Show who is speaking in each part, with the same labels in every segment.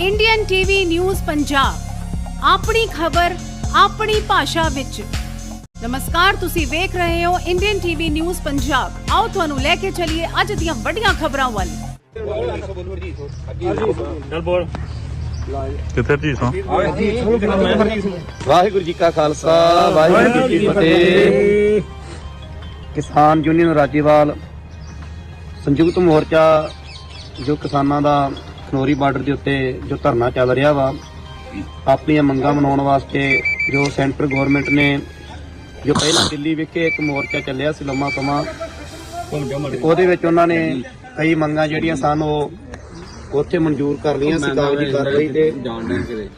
Speaker 1: Indian TV news Punjab ਆਪਣੀ ਖਬਰ ਆਪਣੀ ਭਾਸ਼ਾ ਵਿੱਚ। ਨਮਸਕਾਰ ਤੁਸੀਂ ਵੇਖ ਰਹੇ ਹੋ ਇੰਡੀਅਨ ਟੀਵੀ ਨਿਊਜ਼ ਪੰਜਾਬ ਆਓ ਤੁਹਾਨੂੰ ਲੈ ਕੇ ਚੱਲੀਏ ਅੱਜ ਦੀਆਂ ਵੱਡੀਆਂ ਖਬਰਾਂ ਵੱਲ।
Speaker 2: ਚੱਲ ਬੋਲ ਕਿੱਥੇ ਜੀ ਸੋ?
Speaker 3: ਵਾਹਿਗੁਰੂ ਜੀ ਕਾ ਖਾਲਸਾ ਵਾਹਿਗੁਰੂ ਜੀ ਕੀ ਫਤਿਹ। ਕਿਸਾਨ ਯੂਨੀਅਨ ਰਾਜੇਵਾਲ ਸੰਯੁਕਤ ਮੋਰਚਾ ਜੋ ਕਿਸਾਨਾਂ ਦਾ ਖਨੋਰੀ ਬਾਰਡਰ ਦੇ ਉੱਤੇ ਜੋ ਧਰਨਾ ਚੱਲ ਰਿਹਾ ਵਾ ਆਪਣੀਆਂ ਮੰਗਾਂ ਮਨਾਉਣ ਵਾਸਤੇ ਜੋ ਸੈਂਟਰ ਗਵਰਨਮੈਂਟ ਨੇ ਜੋ ਪਹਿਲਾਂ ਦਿੱਲੀ ਵਿਖੇ ਇੱਕ ਮੋਰਚਾ ਚੱਲਿਆ ਸੀ ਲੰਮਾ ਸਮਾਂ ਉਹਦੇ ਵਿੱਚ ਉਹਨਾਂ ਨੇ ਕਈ ਮੰਗਾਂ ਜਿਹੜੀਆਂ ਸਨ ਉਹ ਉੱਥੇ ਮਨਜ਼ੂਰ ਕਰ ਲਈਆਂ ਸੀ ਕਾਗਜ਼ੀ ਕਾਰਵਾਈ ਤੇ।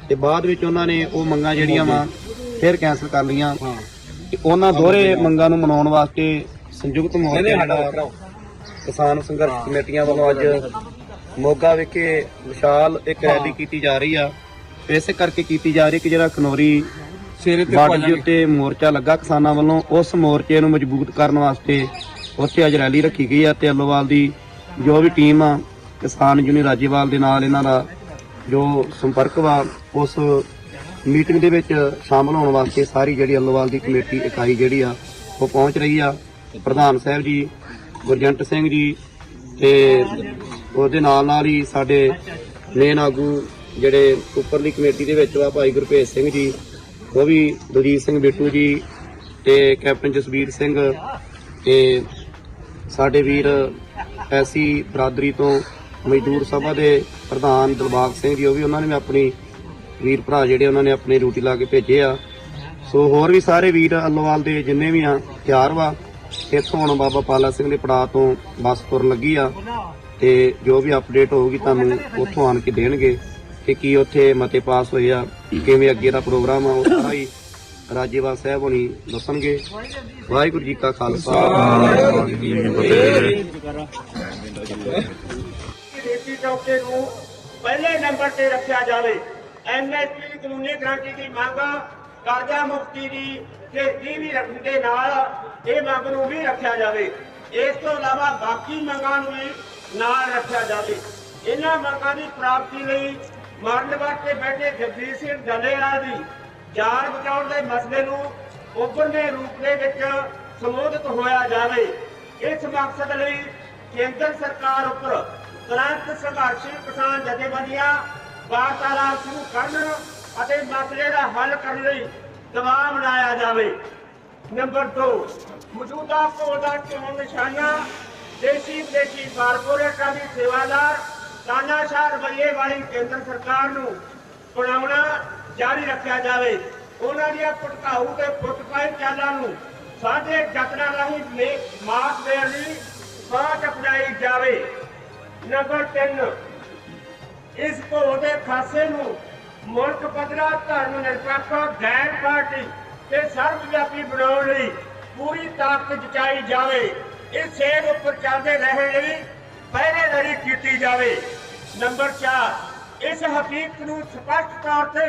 Speaker 3: ਤੇ ਬਾਅਦ ਵਿੱਚ ਉਹਨਾਂ ਨੇ ਉਹ ਮੰਗਾਂ ਜਿਹੜੀਆਂ ਵਾ ਫਿਰ ਕੈਨਸਲ ਕਰ ਲਈਆਂ। ਉਹਨਾਂ ਦੋਹਰੇ ਮੰਗਾਂ ਨੂੰ ਮਨਾਉਣ ਵਾਸਤੇ ਸੰਯੁਕਤ ਮੋਰਚਾ ਕਿਸਾਨ ਸੰਘਰਸ਼ ਕਮੇਟੀਆਂ ਵੱਲੋਂ ਅੱਜ ਮੋਗਾ ਵਿਖੇ ਵਿਸ਼ਾਲ ਇੱਕ ਰੈਲੀ ਕੀਤੀ ਜਾ ਰਹੀ ਆ। ਇਸੇ ਕਰਕੇ ਕੀਤੀ ਜਾ ਰਹੀ ਕਿ ਜਿਹੜਾ ਖਨੋਰੀ ਬਾਰਡਰ ਦੇ ਉੱਤੇ ਮੋਰਚਾ ਲੱਗਾ ਕਿਸਾਨਾਂ ਵੱਲੋਂ ਉਸ ਮੋਰਚੇ ਨੂੰ ਮਜ਼ਬੂਤ ਕਰਨ ਵਾਸਤੇ ਉੱਥੇ ਅੱਜ ਰੈਲੀ ਰੱਖੀ ਗਈ ਆ ਤੇ ਅੱਲੋਵਾਲ ਦੀ ਜੋ ਵੀ ਟੀਮ ਆ ਕਿਸਾਨ ਯੂਨੀਅਨ ਰਾਜੇਵਾਲ ਦੇ ਨਾਲ ਇਹਨਾਂ ਦਾ ਜੋ ਸੰਪਰਕ ਵਾ ਉਸ ਮੀਟਿੰਗ ਦੇ ਵਿੱਚ ਸ਼ਾਮਲ ਹੋਣ ਵਾਸਤੇ ਸਾਰੀ ਜਿਹੜੀ ਅੱਲੋਵਾਲ ਦੀ ਕਮੇਟੀ ਇਕਾਈ ਜਿਹੜੀ ਆ ਉਹ ਪਹੁੰਚ ਰਹੀ ਆ। ਪ੍ਰਧਾਨ ਸਾਹਿਬ ਜੀ ਗੁਰਜੰਟ ਸਿੰਘ ਜੀ ਤੇ ਉਹਦੇ ਨਾਲ ਨਾਲ ਹੀ ਸਾਡੇ ਮੇਨ ਆਗੂ ਜਿਹੜੇ ਉੱਪਰਲੀ ਕਮੇਟੀ ਦੇ ਵਿੱਚ ਵਾ ਭਾਈ ਗੁਰਭੇਜ ਸਿੰਘ ਜੀ, ਉਹ ਵੀ ਦਲਜੀਤ ਸਿੰਘ ਬਿੱਟੂ ਜੀ ਤੇ ਕੈਪਟਨ ਜਸਵੀਰ ਸਿੰਘ ਤੇ ਸਾਡੇ ਵੀਰ ਐਸੀ ਬਰਾਦਰੀ ਤੋਂ ਮਜ਼ਦੂਰ ਸਭਾ ਦੇ ਪ੍ਰਧਾਨ ਦਿਲਬਾਗ ਸਿੰਘ ਜੀ, ਉਹ ਵੀ ਉਹਨਾਂ ਨੇ ਵੀ ਆਪਣੀ ਵੀਰ ਭਰਾ ਜਿਹੜੇ ਉਹਨਾਂ ਨੇ ਆਪਣੀ ਡਿਊਟੀ ਲਾ ਕੇ ਭੇਜੇ ਆ। ਸੋ ਹੋਰ ਵੀ ਸਾਰੇ ਵੀਰ ਅਲੋਵਾਲ ਦੇ ਜਿੰਨੇ ਵੀ ਆ, ਤਿਆਰ ਵਾ, ਇੱਥੋਂ ਹੁਣ ਬਾਬਾ ਪਾਲਾ ਸਿੰਘ ਦੇ ਪੜਾਅ ਤੋਂ ਬੱਸ ਤੁਰਨ ਲੱਗੀ ਆ। ਤੇ ਜੋ ਵੀ ਅਪਡੇਟ ਹੋਊਗੀ ਤੁਹਾਨੂੰ ਉੱਥੋਂ ਆਣ ਕੇ ਦੇਣਗੇ ਕਿ ਕੀ ਉੱਥੇ ਮਤੇ ਪਾਸ ਹੋਏ ਆ, ਕਿਵੇਂ ਅੱਗੇ ਦਾ ਪ੍ਰੋਗਰਾਮ ਆ, ਉਹ ਸਾਰਾ ਹੀ ਰਾਜੇਵਾਲ ਸਾਹਿਬ ਹੋਣੀ ਦੱਸਣਗੇ। ਵਾਹਿਗੁਰੂ ਜੀ ਕਾ ਖਾਲਸਾ। ਵਾਹਿਗੁਰੂ ਜੀ ਕੀ ਫਤਿਹ
Speaker 4: ਦੇਸੀ ਚੌਕੇ ਨੂੰ ਪਹਿਲੇ ਨੰਬਰ ਤੇ ਰੱਖਿਆ ਜਾਵੇ। ਐਮਐਸਪੀ ਕਾਨੂੰਨੀ ਗਰੰਟੀ ਦੀ ਮੰਗ, ਕਰਜ਼ਾ ਮੁਕਤੀ ਦੀ ਤੇ ਵੀ ਰੱਖਣ ਦੇ ਨਾਲ ਇਹ ਮੰਗ ਨੂੰ ਵੀ ਰੱਖਿਆ ਜਾਵੇ। ਇਸ ਤੋਂ ਇਲਾਵਾ ਬਾਕੀ ਮੰਗਾਂ ਨੂੰ ਵੀ ਨਾਲ ਰੱਖਿਆ ਜਾਵੇ। ਇਹਨਾਂ ਮੰਗਾਂ ਦੀ ਪ੍ਰਾਪਤੀ ਲਈ ਮਰਨ ਵਾਸਤੇ ਬੈਠੇ ਜਗਦੀਸ਼ ਸਿੰਘ ਡੱਲੇਵਾਲ ਦੀ ਜਾਨ ਬਚਾਉਣ ਦੇ ਮਸਲੇ ਨੂੰ ਉੱਭਰਵੇਂ ਰੂਪ ਦੇ ਵਿੱਚ ਸੰਬੋਧਿਤ ਹੋਇਆ ਜਾਵੇ। ਇਸ ਮਕਸਦ ਲਈ ਕੇਂਦਰ ਸਰਕਾਰ ਉੱਪਰ ਤੁਰੰਤ ਸੰਘਰਸ਼ੀ ਕਿਸਾਨ ਜਥੇਬੰਦੀਆਂ, ਵਾਰਤਾਲਾਪ ਸ਼ੁਰੂ ਕਰਨ ਅਤੇ ਮਸਲੇ ਦਾ ਹੱਲ ਕਰਨ ਲਈ ਦਬਾਅ ਬਣਾਇਆ ਜਾਵੇ। ਨੰਬਰ 2 ਮੌਜੂਦਾ ਕੋਲ ਦਾ ਚੋਣ ਨਿਸ਼ਾਨਾ ਦੇਸੀ ਵਿਦੇਸ਼ੀ ਕਾਰਪੋਰੇਟਾਂ ਦੀ ਸੇਵਾਦਾਰ ਤਾਨਾਸ਼ਾਹ ਰਵੱਈਏ ਵਾਲੀ ਕੇਂਦਰ ਸਰਕਾਰ ਨੂੰ ਬਣਾਉਣਾ ਜਾਰੀ ਰੱਖਿਆ ਜਾਵੇ। ਉਹਨਾਂ ਦੀਆਂ ਭਟਕਾਊ ਤੇ ਫੁੱਟਪਾਈ ਚਾਲਾਂ ਨੂੰ ਸਾਡੇ ਯਤਨਾਂ ਰਾਹੀਂ ਮੇ- ਮਾਤ ਦੇਣ ਲਈ ਬਾਤ ਅਪਣਾਈ ਜਾਵੇ। ਨੰਬਰ 3 ਇਸ ਘੋਲ ਖਾਸੇ ਨੂੰ ਮੁਲਕ ਪੱਧਰਾ, ਧਰਮ ਨਿਰਪੱਖ ਗੈਰ ਪਾਰਟੀ ਤੇ ਸਰਬਵਿਆਪੀ ਬਣਾਉਣ ਲਈ ਪੂਰੀ ਤਾਕਤ ਜਚਾਈ ਜਾਵੇ। ਇਸ ਸੇਧ ਉੱਪਰ ਚੱਲਦੇ ਰਹਿਣ ਲਈ ਪਹਿਰੇ ਲੜੀ ਕੀਤੀ ਜਾਵੇ। ਨੰਬਰ 4 ਇਸ ਹਕੀਕਤ ਨੂੰ ਸਪਸ਼ਟ ਤੌਰ ਤੇ